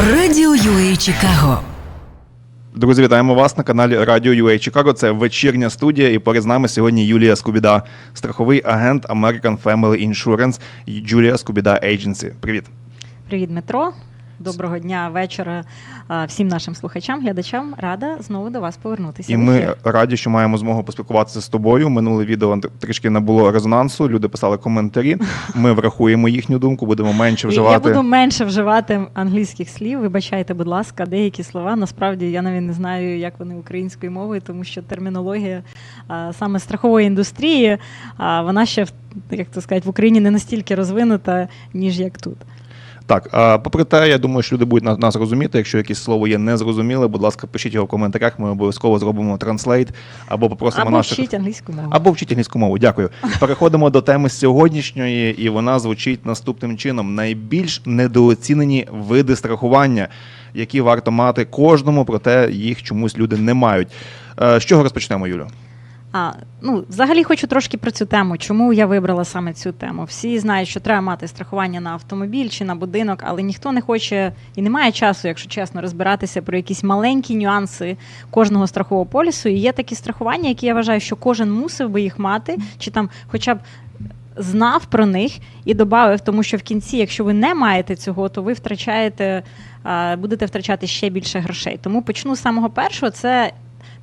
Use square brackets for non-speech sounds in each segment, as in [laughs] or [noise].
Радіо UA Чикаго. Друзі, вітаємо вас на каналі Радіо UA Чикаго. Це вечірня студія, і поряд з нами сьогодні Юлія Скубіда, страховий агент American Family Insurance Юлія Julia Скубіда Agency. Привіт. Привіт, Дмитро. Доброго дня, вечора всім нашим слухачам, глядачам. Рада знову до вас повернутися. І ми раді, що маємо змогу поспілкуватися з тобою. Минуле відео трішки набуло резонансу. Люди писали коментарі. Ми врахуємо їхню думку, будемо менше вживати. Я буду менше вживати англійських слів. Вибачайте, будь ласка, деякі слова. Насправді я навіть не знаю, як вони українською мовою, тому що термінологія саме страхової індустрії, вона ще в- як то сказати, в Україні не настільки розвинута, ніж як тут. Так, а попри те, я думаю, що люди будуть на- нас розуміти. Якщо якесь слово є незрозуміле, будь ласка, пишіть його в коментарях. Ми обов'язково зробимо транслейт або попросимо Або наших вчіть англійську мову. Або вчіть англійську мову. Дякую. Переходимо до теми сьогоднішньої, і вона звучить наступним чином: найбільш недооцінені види страхування, які варто мати кожному, проте їх чомусь люди не мають. Е, З чого розпочнемо, Юлю? А, ну, взагалі хочу трошки про цю тему. Чому я вибрала саме цю тему? Всі знають, що треба мати страхування на автомобіль чи на будинок, але ніхто не хоче і не має часу, якщо чесно, розбиратися про якісь маленькі нюанси кожного страхового полісу. І є такі страхування, які я вважаю, що кожен мусив би їх мати, чи там, хоча б. Знав про них і додав, тому що в кінці, якщо ви не маєте цього, то ви втрачаєте, будете втрачати ще більше грошей. Тому почну з самого першого. Це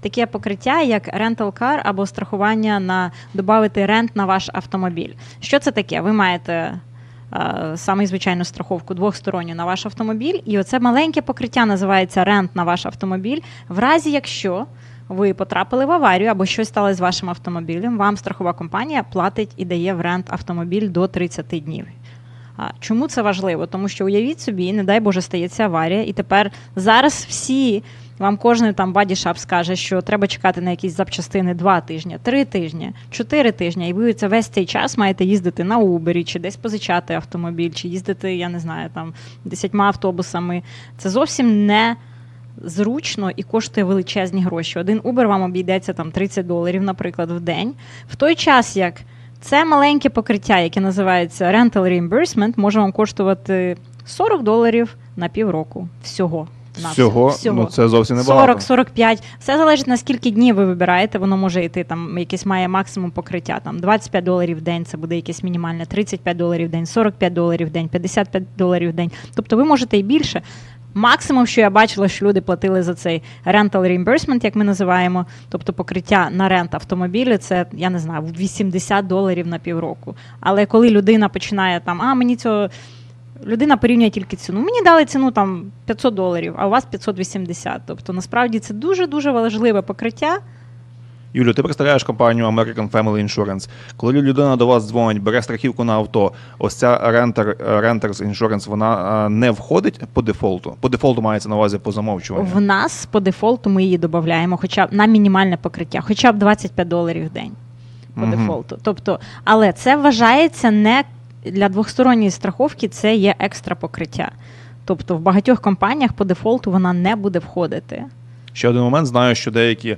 таке покриття, як rental car або страхування на додати рент на ваш автомобіль. Що це таке? Ви маєте саме звичайну страховку двохсторонню на ваш автомобіль, і оце маленьке покриття називається рент на ваш автомобіль. В разі, якщо ви потрапили в аварію або щось сталося з вашим автомобілем, вам страхова компанія платить і дає в рент автомобіль до 30 днів. Чому це важливо? Тому що уявіть собі, не дай Боже, стається аварія, і тепер зараз всі вам кожен там бадішап скаже, що треба чекати на якісь запчастини два тижні, три тижні, чотири тижні, і ви це весь цей час маєте їздити на Убері, чи десь позичати автомобіль, чи їздити, я не знаю, там десятьма автобусами. Це зовсім не зручно і коштує величезні гроші. Один Uber вам обійдеться там 30 доларів, наприклад, в день. В той час як це маленьке покриття, яке називається Rental Reimbursement, може вам коштувати 40 доларів на півроку всього. Всього, ну це зовсім не багато. 40-45. Все залежить на скільки днів ви вибираєте. Воно може йти там, якесь має максимум покриття. Там 25 доларів в день, це буде якесь мінімальне, 35 доларів в день, 45 доларів в день, 55 доларів в день. Тобто ви можете і більше. Максимум, що я бачила, що люди платили за цей rental reimbursement, як ми називаємо, тобто покриття на рент автомобілю, це я не знаю, 80 доларів на півроку. Але коли людина починає там, а мені цього. Людина порівнює тільки ціну. Мені дали ціну там 500 доларів, а у вас 580. Тобто насправді це дуже дуже важливе покриття. Юлю, ти представляєш компанію American Family Insurance. Коли людина до вас дзвонить, бере страхівку на авто, ось ця Renter, Renters Insurance, вона е, не входить по дефолту. По дефолту мається на увазі по замовчуванню. В нас по дефолту ми її додаємо, хоча б на мінімальне покриття, хоча б 25 доларів в день по Мгм. дефолту. Тобто, але це вважається не для двохсторонньої страховки, це є екстра покриття. Тобто в багатьох компаніях по дефолту вона не буде входити. Ще один момент. Знаю, що деякі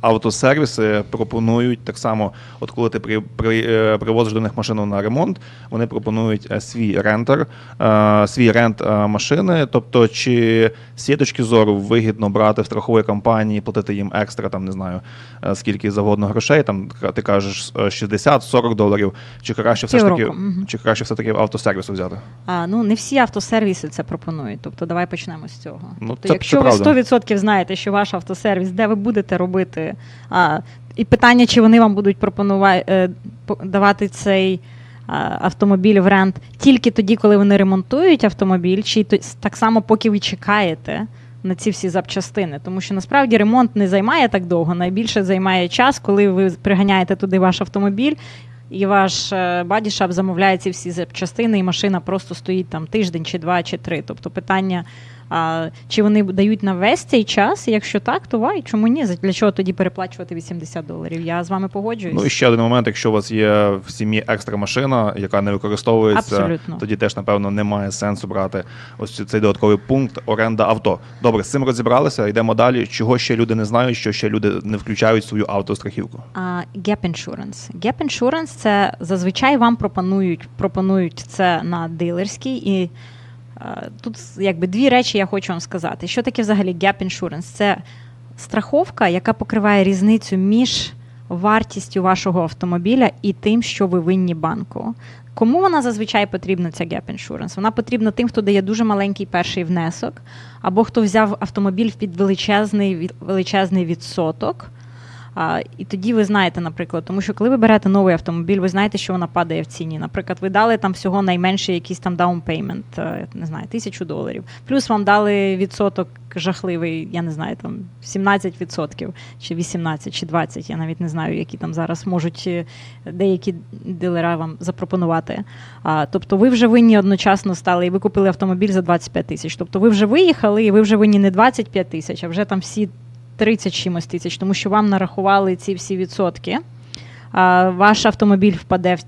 автосервіси пропонують так само, от коли ти при, при, е, привозиш до них машину на ремонт, вони пропонують е, свій рентер, е, свій рент машини. Тобто, чи з цієї точки зору вигідно брати в страхової компанії, платити їм екстра, там не знаю скільки завгодно грошей, там ти кажеш е, 60-40 доларів, чи краще все ж таки, чи краще все таки автосервісу взяти? А, ну не всі автосервіси це пропонують. Тобто, давай почнемо з цього. Ну, тобто, це- якщо це ви правда. 100% знаєте, що ваш автосервіс, де ви будете робити, а, і питання, чи вони вам будуть пропонувати е, давати цей. а, Автомобіль в рент тільки тоді, коли вони ремонтують автомобіль, чи так само, поки ви чекаєте на ці всі запчастини. Тому що насправді ремонт не займає так довго. Найбільше займає час, коли ви приганяєте туди ваш автомобіль, і ваш е, бадішап замовляє ці всі запчастини, і машина просто стоїть там тиждень, чи два, чи три. Тобто питання, а, чи вони дають на весь цей час? Якщо так, то вай, чому ні? Для чого тоді переплачувати 80 доларів? Я з вами погоджуюсь. Ну і ще один момент, якщо у вас є в сім'ї екстра машина, яка не використовується, Абсолютно. тоді теж напевно немає сенсу брати ось цей додатковий пункт оренда авто. Добре, з цим розібралися. Йдемо далі. Чого ще люди не знають, що ще люди не включають в свою автострахівку? А, Gap Insurance. Gap Insurance – це зазвичай вам пропонують, пропонують це на дилерській і Тут якби дві речі я хочу вам сказати. Що таке взагалі gap insurance? Це страховка, яка покриває різницю між вартістю вашого автомобіля і тим, що ви винні банку. Кому вона зазвичай потрібна, ця gap insurance? Вона потрібна тим, хто дає дуже маленький перший внесок, або хто взяв автомобіль під величезний, величезний відсоток. А, і тоді ви знаєте, наприклад, тому що коли ви берете новий автомобіль, ви знаєте, що вона падає в ціні. Наприклад, ви дали там всього найменший якийсь там е, не знаю, тисячу доларів. Плюс вам дали відсоток жахливий, я не знаю, там 17% чи 18, чи 20, я навіть не знаю, які там зараз можуть е, деякі дилера вам запропонувати. А, тобто ви вже винні одночасно стали, і ви купили автомобіль за 25 тисяч. Тобто ви вже виїхали, і ви вже винні не 25 тисяч, а вже там всі 30 чимось тисяч, тому що вам нарахували ці всі відсотки. А, ваш автомобіль впаде в,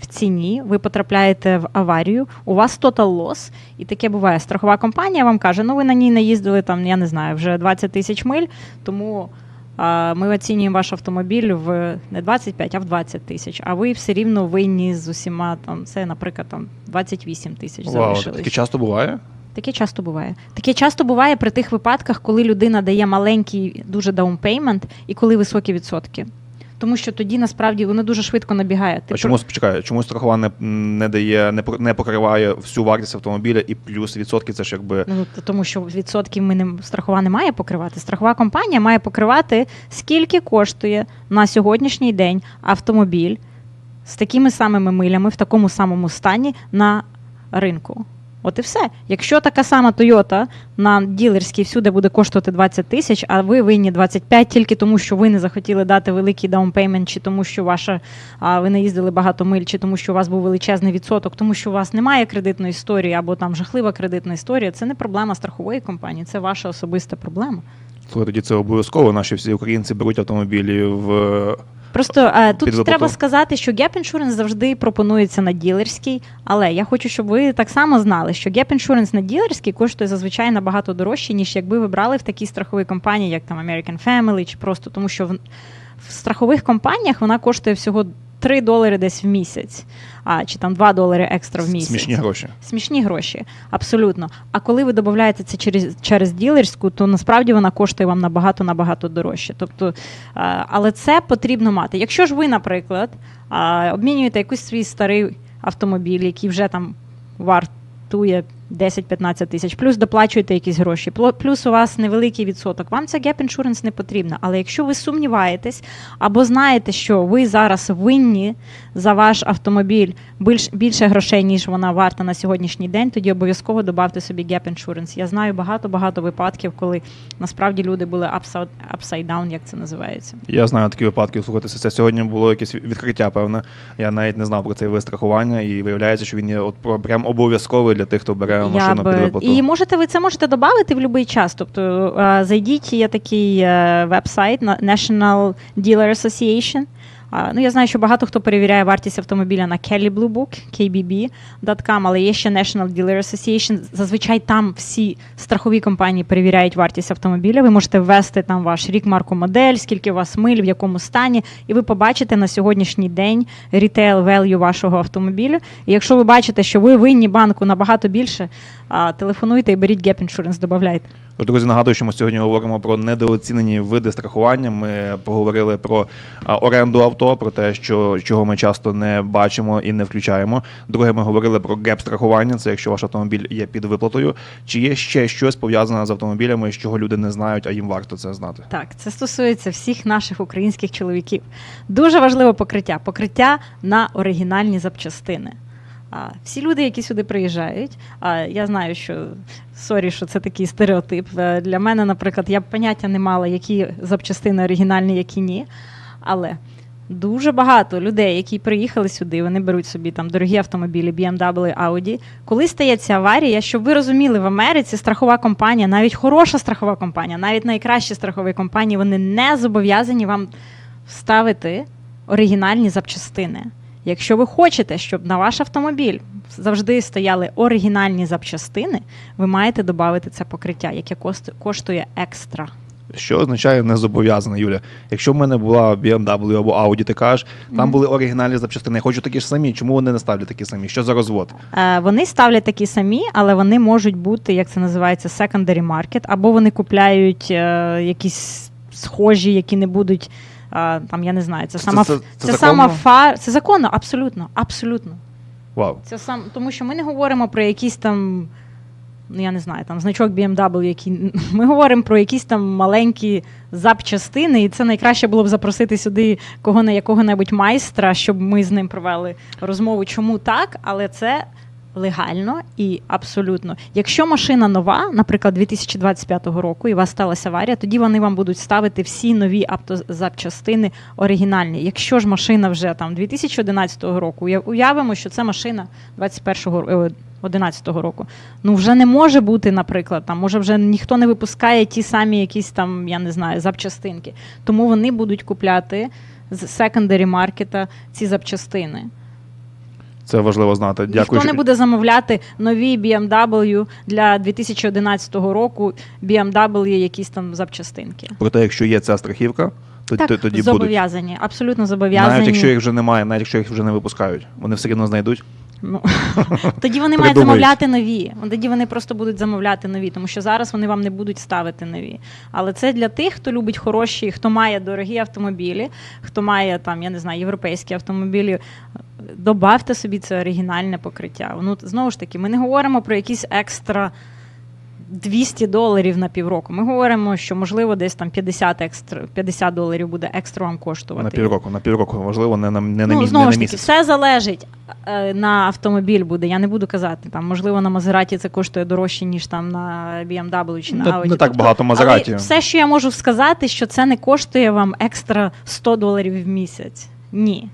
в ціні, ви потрапляєте в аварію, у вас total loss, і таке буває. Страхова компанія вам каже, ну ви на ній наїздили там, я не знаю, вже 20 тисяч миль, тому а, ми оцінюємо ваш автомобіль в не 25, а в 20 тисяч. А ви все рівно винні з усіма там, це, наприклад, там 28 тисяч Вау, залишилось. таке часто буває. Таке часто буває. Таке часто буває при тих випадках, коли людина дає маленький дуже даунпеймент і коли високі відсотки. Тому що тоді насправді воно дуже швидко набігає. Ти А чому почекай, чому страхова не, не дає, не не покриває всю вартість автомобіля і плюс відсотки це ж якби Ну, тому що відсотків ми не страхова не має покривати. Страхова компанія має покривати, скільки коштує на сьогоднішній день автомобіль з такими самими милями в такому самому стані на ринку. От і все. Якщо така сама Toyota на ділерській всюди буде коштувати 20 тисяч, а ви винні 25 тільки тому, що ви не захотіли дати великий даунпеймент, чи тому, що ваша а, ви не їздили багато миль, чи тому, що у вас був величезний відсоток, тому що у вас немає кредитної історії або там жахлива кредитна історія, це не проблема страхової компанії, це ваша особиста проблема. слухай, тоді це обов'язково. Наші всі українці беруть автомобілі в Просто е, тут треба сказати, що Gap Insurance завжди пропонується на ділерській, але я хочу, щоб ви так само знали, що Gap Insurance на ділерській коштує зазвичай набагато дорожче, ніж якби ви брали в такій страховій компанії, як там American Family, чи просто тому, що в, в страхових компаніях вона коштує всього 3 долари десь в місяць, а чи там 2 долари екстра в місяць. смішні гроші. Смішні гроші, абсолютно. А коли ви додаєте це через, через ділерську, то насправді вона коштує вам набагато набагато дорожче. Тобто, але це потрібно мати. Якщо ж ви, наприклад, обмінюєте якийсь свій старий автомобіль, який вже там вартує 10-15 тисяч, плюс доплачуєте якісь гроші, плюс у вас невеликий відсоток, вам ця gap insurance не потрібна. Але якщо ви сумніваєтесь або знаєте, що ви зараз винні за ваш автомобіль більш, більше грошей, ніж вона варта на сьогоднішній день, тоді обов'язково додавте собі gap insurance. Я знаю багато-багато випадків, коли насправді люди були upside, upside down, як це називається. Я знаю такі випадки. Слухайте, це сьогодні було якесь відкриття, певне. Я навіть не знав про цей вид страхування, і виявляється, що він є от прям обов'язковий для тих, хто бере Я машину б- під виплату. І можете ви це можете додати в будь-який час. Тобто е, зайдіть, є такий е, веб-сайт National Dealer Association. Ну, я знаю, що багато хто перевіряє вартість автомобіля на Kelly Blue Book, kbb.com, але є ще National Dealer Association. Зазвичай там всі страхові компанії перевіряють вартість автомобіля. Ви можете ввести там ваш рік, марку, модель, скільки у вас миль, в якому стані, і ви побачите на сьогоднішній день retail value вашого автомобіля. І якщо ви бачите, що ви винні банку набагато більше, телефонуйте і беріть Gap Insurance, додавайте. Тож, Друзі, нагадую, що ми сьогодні говоримо про недооцінені види страхування. Ми поговорили про оренду авто, про те, що чого ми часто не бачимо і не включаємо. Друге, ми говорили про геп страхування. Це якщо ваш автомобіль є під виплатою. Чи є ще щось пов'язане з автомобілями, чого люди не знають, а їм варто це знати? Так, це стосується всіх наших українських чоловіків. Дуже важливе покриття. Покриття на оригінальні запчастини. А, всі люди, які сюди приїжджають, а, я знаю, що сорі, що це такий стереотип. Е, Для мене, наприклад, я б поняття не мала, які запчастини оригінальні, які ні. Але дуже багато людей, які приїхали сюди, вони беруть собі там дорогі автомобілі, BMW, Audi. Коли стається аварія, щоб ви розуміли, в Америці страхова компанія, навіть хороша страхова компанія, навіть найкращі страхові компанії, вони не зобов'язані вам вставити оригінальні запчастини. Якщо ви хочете, щоб на ваш автомобіль завжди стояли оригінальні запчастини, ви маєте додати це покриття, яке коштує екстра. Що означає не зобов'язаний, Юля? Якщо в мене була BMW або Audi, ти кажеш, там були оригінальні запчастини. Я хочу такі ж самі. Чому вони не ставлять такі самі? Що за розвод? Е, Вони ставлять такі самі, але вони можуть бути, як це називається, secondary market, або вони купляють е, якісь схожі, які не будуть. Е, Там я не знаю, це Це- сама це- це, це сама фар. Це законно, абсолютно, абсолютно. Вау. Це сам, тому що ми не говоримо про якісь там, ну я не знаю, там значок BMW, який [laughs] ми говоримо про якісь там маленькі запчастини, і це найкраще було б запросити сюди кого не якого-небудь майстра, щоб ми з ним провели розмову, чому так, але це. Легально і абсолютно. Якщо машина нова, наприклад, 2025 року, і у вас сталася аварія, тоді вони вам будуть ставити всі нові автозапчастини оригінальні. Якщо ж машина вже там 2011 року, уяв- уявимо, що це машина 21-го 11-го року. Ну вже не може бути, наприклад, там може вже ніхто не випускає ті самі якісь там, я не знаю, запчастинки. Тому вони будуть купляти з секондарі маркета ці запчастини. Це важливо знати. Дякую. Ніхто не буде замовляти нові BMW для 2011 року, BMW якісь там запчастинки. Проте, якщо є ця страхівка, то так, тоді тоді будуть. зобов'язані, абсолютно зобов'язані. Навіть якщо їх вже немає, навіть якщо їх вже не випускають, вони все одно знайдуть. Ну, [laughs] тоді вони мають замовляти нові. Тоді вони просто будуть замовляти нові, тому що зараз вони вам не будуть ставити нові. Але це для тих, хто любить хороші, хто має дорогі автомобілі, хто має там, я не знаю, європейські автомобілі. Добавте собі це оригінальне покриття. Ну, знову ж таки, ми не говоримо про якісь екстра 200 доларів на півроку. Ми говоримо, що можливо десь там 50 екстра 50 доларів буде екстра вам коштувати. На півроку, на півроку, можливо, не на не на, Ну, мі- знову не ж на таки, місяць. все залежить е, на автомобіль буде. Я не буду казати. Там, можливо, на Мазераті це коштує дорожче, ніж там на BMW чи на Не- не так багато Мазераті. Але все, що я можу сказати, що це не коштує вам екстра 100 доларів в місяць. Ні.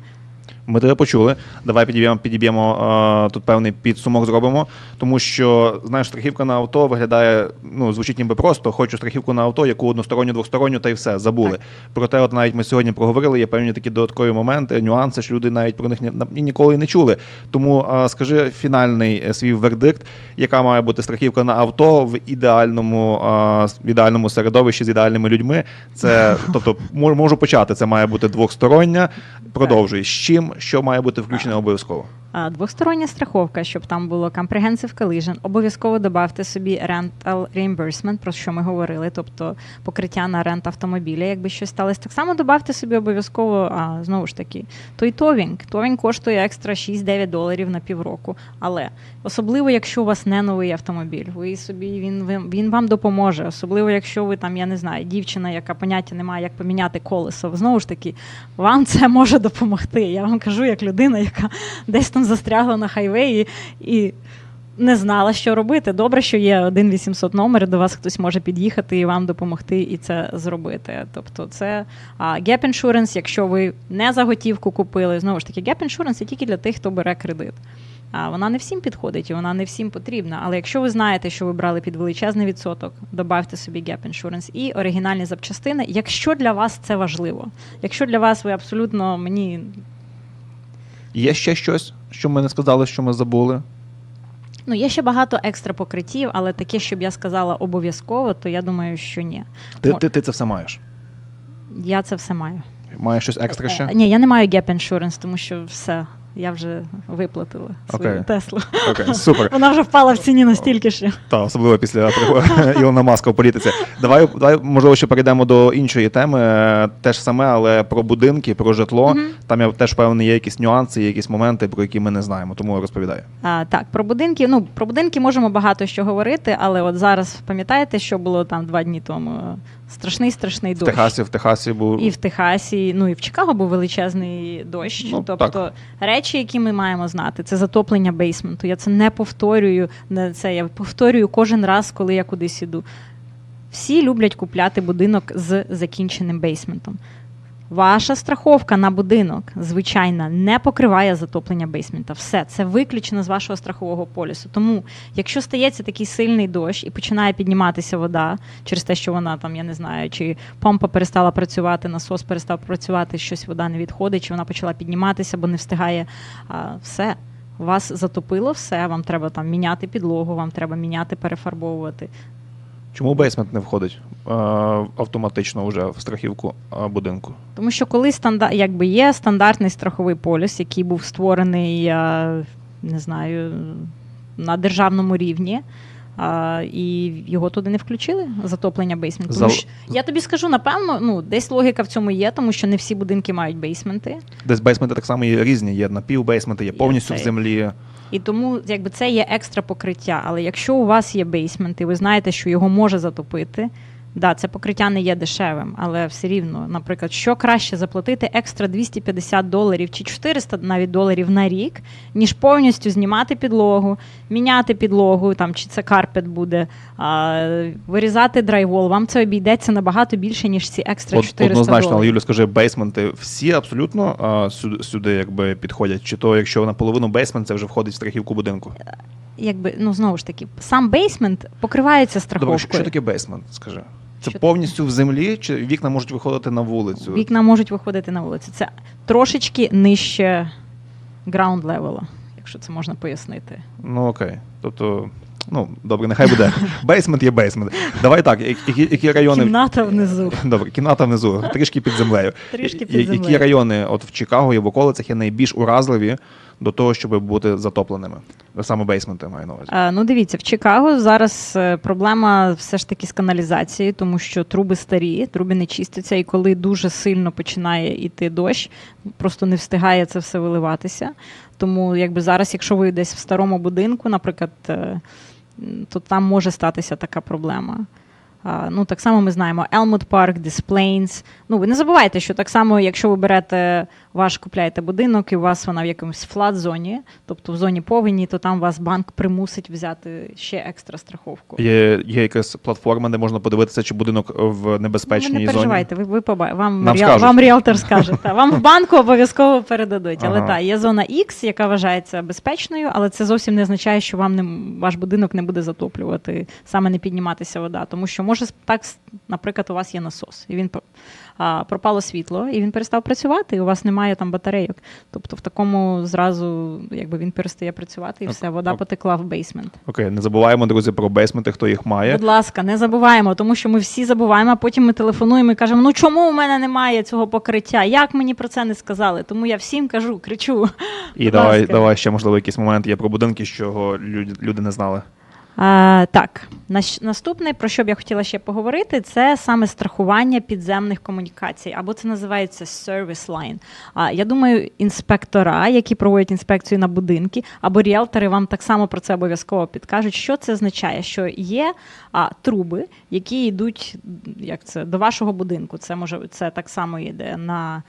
Ми тебе почули. Давай підіб'ємо, підіб'ємо е, тут певний підсумок зробимо. Тому що знаєш, страхівка на авто виглядає, ну звучить ніби просто. Хочу страхівку на авто, яку односторонню, двосторонню, та й все забули. Так. Проте, от навіть ми сьогодні проговорили, є певні такі додаткові моменти, нюанси, що люди навіть про них ні, ні- ніколи не чули. Тому е, скажи фінальний е, свій вердикт, яка має бути страхівка на авто в ідеальному, е, в ідеальному середовищі з ідеальними людьми. Це [laughs] тобто мож- можу почати. Це має бути двостороння. Продовжуй. З чим що має бути включено обов'язково? Двостороння страховка, щоб там було comprehensive collision. Обов'язково додавте собі rental reimbursement, про що ми говорили, тобто покриття на рент автомобіля, якби щось сталося. Так само додавте собі обов'язково, а, знову ж таки, той товінг. Товінг коштує екстра 6-9 доларів на півроку. Але особливо, якщо у вас не новий автомобіль, ви собі він, він вам допоможе. Особливо, якщо ви там, я не знаю, дівчина, яка поняття не має, як поміняти колесо. Знову ж таки, вам це може допомогти. Я вам кажу, як людина, яка десь там застрягла на хайвеї і не знала, що робити. Добре, що є 1-800 номер, до вас хтось може під'їхати і вам допомогти і це зробити. Тобто, це gap insurance, якщо ви не за готівку купили, знову ж таки, gap insurance є тільки для тих, хто бере кредит. А вона не всім підходить і вона не всім потрібна. Але якщо ви знаєте, що ви брали під величезний відсоток, добавте собі gap insurance і оригінальні запчастини, якщо для вас це важливо. Якщо для вас ви абсолютно мені Є ще щось, що ми не сказали, що ми забули. Ну, є ще багато екстра покриттів, але таке, щоб я сказала обов'язково, то я думаю, що ні. Ти, ти, ти це все маєш. Я це все маю. Маєш щось екстра ще? Е, Ні, я не маю gap insurance, тому що все. Я вже виплатила свою Окей. Теслу. Окей, супер. [laughs] Вона вже впала в ціні настільки, що Та особливо після [laughs] Ілона Маска в політиці. Давай, давай, можливо, ще перейдемо до іншої теми. Е, Те ж саме, але про будинки, про житло. Мгм. Там я теж певний є якісь нюанси, є якісь моменти, про які ми не знаємо. Тому розповідаю. А, так, про будинки. Ну, про будинки можемо багато що говорити, але от зараз пам'ятаєте, що було там два дні тому? Страшний страшний В дощ. Техасі, в Техасі був І в Техасі, ну і в Чикаго був величезний дощ. Ну, тобто так. речі, які ми маємо знати, це затоплення бейсменту. Я це не повторюю. на це я повторюю кожен раз, коли я кудись іду. Всі люблять купляти будинок з закінченим бейсментом. Ваша страховка на будинок, звичайна, не покриває затоплення бейсмента. Все, це виключено з вашого страхового полісу. Тому, якщо стається такий сильний дощ і починає підніматися вода через те, що вона там, я не знаю, чи помпа перестала працювати, насос перестав працювати, щось вода не відходить, чи вона почала підніматися, бо не встигає. А, все. Вас затопило все, вам треба там міняти підлогу, вам треба міняти, перефарбовувати. Чому бейсмент не входить е, автоматично вже в страхівку е, будинку? Тому що коли стандар... якби є стандартний страховий поліс, який був створений, я не знаю, на державному рівні. А, і його туди не включили затоплення бейсменту. Тому що, я тобі скажу, напевно, ну десь логіка в цьому є, тому що не всі будинки мають бейсменти. Десь бейсменти так само є різні, є напівбейсменти, є Є повністю в землі. І тому якби це є екстра покриття. Але якщо у вас є бейсмент, і ви знаєте, що його може затопити, да, це покриття не є дешевим, але все рівно, наприклад, що краще заплатити екстра 250 доларів чи 400 навіть доларів на рік, ніж повністю знімати підлогу, міняти підлогу, там чи це карпет буде, а, вирізати драйвол. Вам це обійдеться набагато більше, ніж ці екстра Од- 400 Однозначно, але доларів. Юлю, скажи, бейсменти всі абсолютно а, сюди, сюди якби підходять. Чи то, якщо наполовину бейсмент, це вже входить в страхівку будинку? Якби ну знову ж таки, сам бейсмент покривається Добре, страховкою. що, що таке бейсмент? Скажи. Це Що- повністю в землі, чи вікна можуть виходити на вулицю? Вікна можуть виходити на вулицю. Це трошечки нижче граунд левела, якщо це можна пояснити. Ну окей. Тобто, ну добре, нехай буде. [laughs] Бейсмент є бейсмент. Давай так, які, які райони. Кімната внизу. [laughs] Добре, кімната внизу, трішки під землею. Трішки під Які райони от в Чикаго і в околицях є найбільш уразливі до того, щоб бути затопленими? Саме бейсменти маю на увазі. Е, Ну, дивіться, в Чикаго зараз е, проблема все ж таки з каналізацією, тому що труби старі, труби не чистяться, і коли дуже сильно починає йти дощ, просто не встигає це все виливатися. Тому, якби зараз, якщо ви десь в старому будинку, наприклад, е, то там може статися така проблема. А, Ну, так само ми знаємо Park, Des Plaines. Ну, ви не забувайте, що так само, якщо ви берете ваш купляєте будинок, і у вас вона в якомусь флат-зоні, тобто в зоні повені, то там вас банк примусить взяти ще екстра страховку. Є, є якась платформа, де можна подивитися, чи будинок в небезпечній ви не зоні. переживайте, ви, ви поба... вам, Нам ріал- скажуть. вам ріалтор скаже. Та, вам в банку обов'язково передадуть. Але Ага. так, є зона X, яка вважається безпечною, але це зовсім не означає, що вам не, ваш будинок не буде затоплювати, саме не підніматися вода. Тому що може так, наприклад, у вас є насос, і він а, пропало світло, і він перестав працювати, і у вас немає там батарейок. Тобто в такому зразу, якби він перестає працювати, і Ок, все, вода потекла в бейсмент. Окей, не забуваємо, друзі, про бейсменти, хто їх має. Будь ласка, не забуваємо, тому що ми всі забуваємо, а потім ми телефонуємо і кажемо: ну чому у мене немає цього покриття? Як мені про це не сказали? Тому я всім кажу, кричу. І Будь давай, ласка. давай ще, можливо, якийсь момент є про будинки, що люди, люди не знали. А, так, наступне, про що б я хотіла ще поговорити, це саме страхування підземних комунікацій, або це називається service line. А, я думаю, інспектора, які проводять інспекцію на будинки, або ріелтори вам так само про це обов'язково підкажуть. Що це означає? Що є а, труби, які йдуть як це, до вашого будинку. Це може це так само йде на.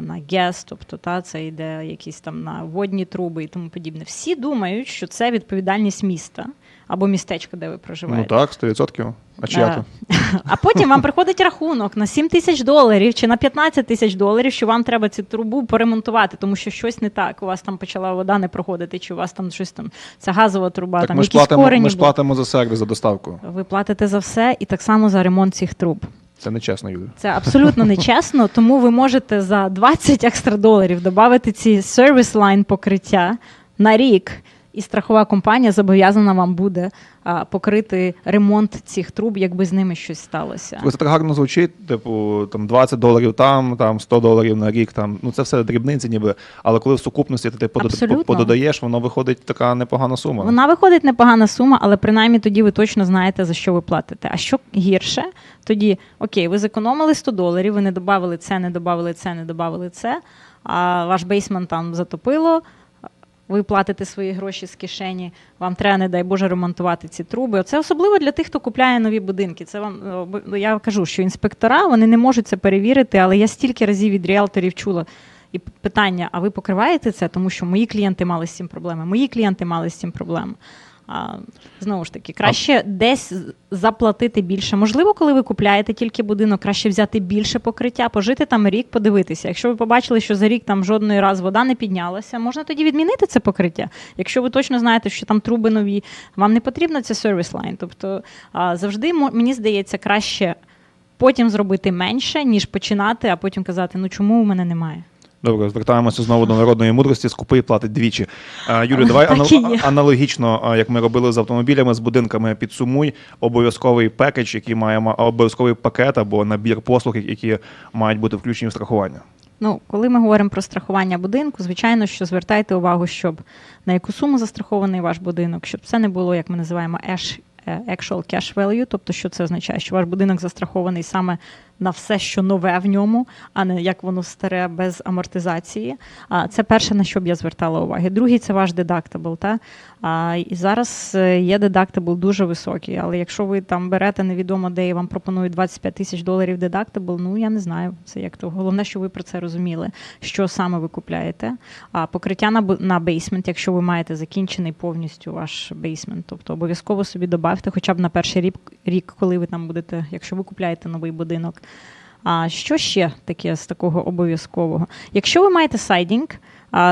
На ГЕС, тобто та це йде якісь там на водні труби і тому подібне. Всі думають, що це відповідальність міста або містечка, де ви проживаєте. Ну так, 100%. А чия то? [laughs] А потім вам приходить рахунок на 7 тисяч доларів чи на 15 тисяч доларів, що вам треба цю трубу поремонтувати, тому що щось не так. У вас там почала вода не проходити, чи у вас там щось там ця газова труба, Так там ми ж якісь платимо, корені. ми ж були. платимо за сервіс, за доставку. Ви платите за все і так само за ремонт цих труб. Це не чесно, Юля. Це абсолютно нечесно, тому ви можете за 20 екстра доларів додати ці сервіс лайн покриття на рік. І страхова компанія зобов'язана вам буде а, покрити ремонт цих труб, якби з ними щось сталося. Це так гарно звучить, типу, там 20 доларів там, там 100 доларів на рік, там, ну це все дрібниці ніби. Але коли в сукупності ти Абсолютно. пододаєш, воно виходить така непогана сума. Вона виходить непогана сума, але принаймні тоді ви точно знаєте, за що ви платите. А що гірше, тоді окей, ви зекономили 100 доларів, ви не додали це, не додали це, не додали це, а ваш бейсмент там затопило. Ви платите свої гроші з кишені, вам треба, не дай Боже, ремонтувати ці труби. Це особливо для тих, хто купляє нові будинки. Це вам е, я кажу, що інспектора вони не можуть це перевірити, але я стільки разів від ріелторів чула. І питання: а ви покриваєте це? Тому що мої клієнти мали з цим проблеми, мої клієнти мали з цим проблеми. А, знову ж таки, краще десь заплатити більше. Можливо, коли ви купляєте тільки будинок, краще взяти більше покриття, пожити там рік, подивитися. Якщо ви побачили, що за рік там жодної раз вода не піднялася, можна тоді відмінити це покриття. Якщо ви точно знаєте, що там труби нові, вам не потрібно це сервіс лайн. Тобто а, завжди мені здається краще потім зробити менше, ніж починати, а потім казати, ну чому у мене немає. Добре, звертаємося знову до народної мудрості. Скупий платить двічі. А, Юлі, давай анал- аналогічно, як ми робили з автомобілями, з будинками, підсумуй обов'язковий пекедж, який має обов'язковий пакет або набір послуг, які мають бути включені в страхування. Ну, коли ми говоримо про страхування будинку, звичайно, що звертайте увагу, щоб на яку суму застрахований ваш будинок, щоб це не було, як ми називаємо, ash, е, actual cash value, тобто, що це означає, що ваш будинок застрахований саме на все, що нове в ньому, а не як воно старе без амортизації. А це перше, на що б я звертала увагу. Другий це ваш дедактабл. Та? А, і зараз е, є дедактабл дуже високий, але якщо ви там берете невідомо де і вам пропонують 25 тисяч доларів дедактабл, ну я не знаю. Це як то головне, що ви про це розуміли, що саме ви купляєте. А покриття на на бейсмент, якщо ви маєте закінчений повністю ваш бейсмент, тобто обов'язково собі добавте, хоча б на перший рік, рік, коли ви там будете, якщо ви купляєте новий будинок. А що ще таке з такого обов'язкового? Якщо ви маєте сайдінг,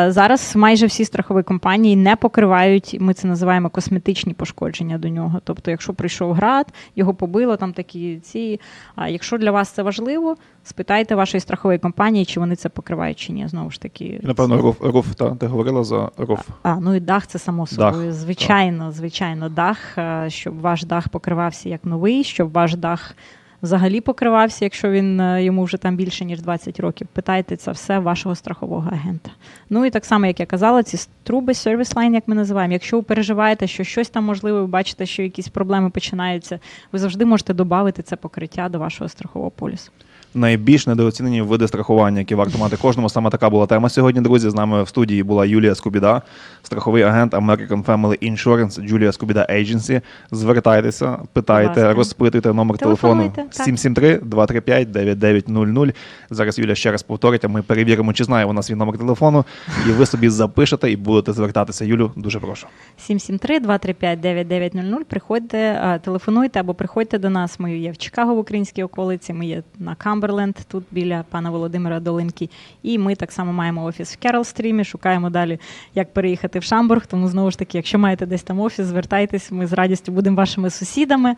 зараз майже всі страхові компанії не покривають, ми це називаємо косметичні пошкодження до нього. Тобто, якщо прийшов град, його побило там такі ці. А якщо для вас це важливо, спитайте вашої страхової компанії, чи вони це покривають чи ні. Знову ж таки, напевно, руф, руф та, ти говорила за руф. а, ну і дах це само Дах, собою. Звичайно, звичайно, дах, е, щоб ваш дах покривався як новий, щоб ваш дах взагалі покривався, якщо він е, йому вже там більше ніж 20 років. Питайте це все вашого страхового агента. Ну і так само, як я казала, ці труби, сервіс лайн, як ми називаємо. Якщо ви переживаєте, що щось там можливо, ви бачите, що якісь проблеми починаються, ви завжди можете додати це покриття до вашого страхового полісу. Найбільш недооцінені види страхування, які варто мати кожному. Саме така була тема сьогодні. Друзі, з нами в студії була Юлія Скубіда, страховий агент American Family Insurance, Julia Скубіда Agency. Звертайтеся, питайте, розпитуйте номер телефону Телефонуйте, так. 773-235-9900. Зараз Юля ще раз повторить, а ми перевіримо, чи знає вона свій номер телефону, і ви собі запишете і будете звертатися. Юлю, дуже прошу. 773-235-9900. Приходьте, телефонуйте або приходьте до нас. Ми є в Чикаго в українській околиці. Ми є на Камберленд, тут біля пана Володимира Долинки. І ми так само маємо офіс в Керол-стрімі. Шукаємо далі, як переїхати в Шамбург. Тому знову ж таки, якщо маєте десь там офіс, звертайтесь. Ми з радістю будемо вашими сусідами.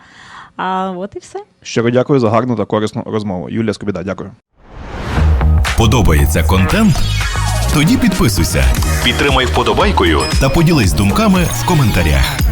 А от і все. Щиро дякую за гарну та корисну розмову. Юлія Скубіда, дякую. Подобається контент? Тоді підписуйся, підтримай вподобайкою та поділись думками в коментарях.